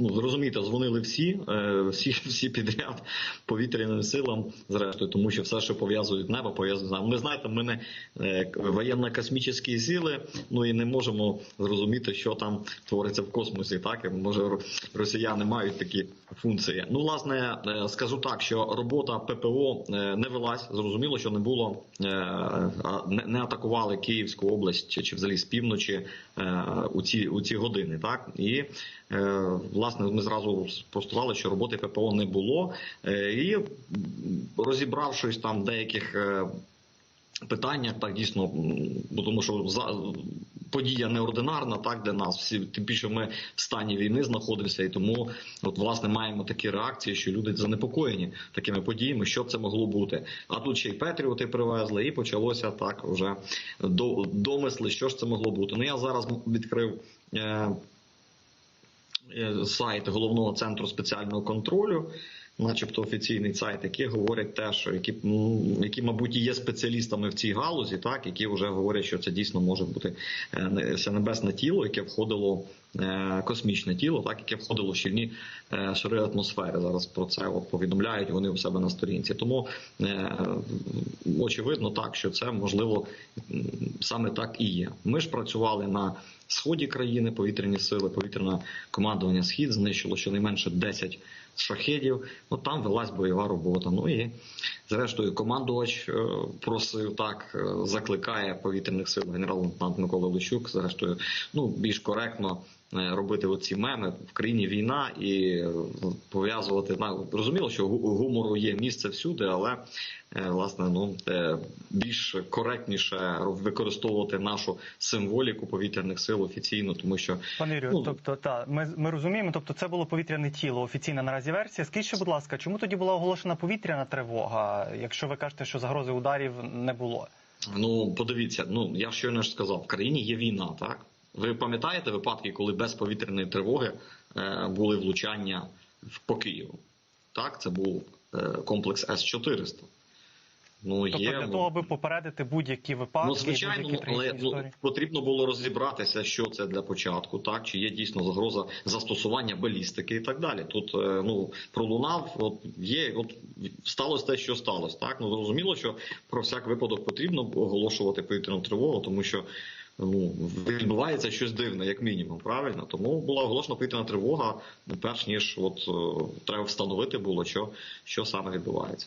ну зрозумієте, дзвонили всі, е, всі, всі підряд повітряним силам, зрештою, тому що все, що пов'язують небо, пов'язують з нами. Ми знаєте, ми не е, воєнно-космічні сили, ну і не можемо зрозуміти, що там твориться в космосі. Так і може росіяни мають такі функції. Ну, власне, е, скажу так, що робота ППО не велась. Зрозуміло, що не було не, атакували Київську область чи, взагалі з півночі у ці у ці години. Так і е, власне ми зразу спростували, що роботи ППО не було, е, і розібравшись там в деяких. е, Питаннях так дійсно, бо тому що за подія неординарна, так де нас всі тим більше ми в стані війни знаходимося, і тому от власне маємо такі реакції, що люди занепокоєні такими подіями, що б це могло бути. А тут ще й Петріоти привезли, і почалося так до домисли, що ж це могло бути. Ну я зараз відкрив. Е, Сайт головного центру спеціального контролю, начебто офіційний сайт, які говорять те, що які, які, мабуть, і є спеціалістами в цій галузі, так які вже говорять, що це дійсно може бути е, небесне тіло, яке входило е, космічне тіло, так яке входило в щільні е, шари атмосфери. Зараз про це от повідомляють вони у себе на сторінці. Тому е, очевидно, так що це можливо саме так і є. Ми ж працювали на сході країни, повітряні сили, повітряне командування Схід знищило щонайменше 10 шахедів. Ну там велась бойова робота. Ну і зрештою, командувач е, просив так, е, закликає повітряних сил генерал-лейтенант Микола Лищук, зрештою, ну більш коректно. Е, Робити оці меми в країні війна і е, пов'язувати на зрозуміло, що гу- гумору є місце всюди, але е, власне ну більш коректніше використовувати нашу символіку повітряних сил офіційно, тому що Пане Юрію, Ну, тобто та ми, ми розуміємо, тобто це було повітряне тіло, офіційна наразі версія. Скажіть, будь ласка, чому тоді була оголошена повітряна тривога, якщо ви кажете, що загрози ударів не було? Ну, подивіться, ну я щойно ж сказав, в країні є війна, так? Ви пам'ятаєте випадки, коли без повітряної тривоги е, були влучання по Києву? Так, це був е, комплекс С-400. Ну, Тобто є, для ну, того, аби попередити будь-які випадки, Ну, звичайно, будь-які але ну, потрібно було розібратися, що це для початку, так чи є дійсно загроза застосування балістики і так далі. Тут е, ну пролунав, от є, от сталося те, що сталося. Так ну зрозуміло, що про всяк випадок потрібно оголошувати повітряну тривогу, тому що. Ну, відбувається щось дивне, як мінімум, правильно. Тому була оголошена повітряна тривога, перш ніж от е, треба встановити було, що, що саме відбувається.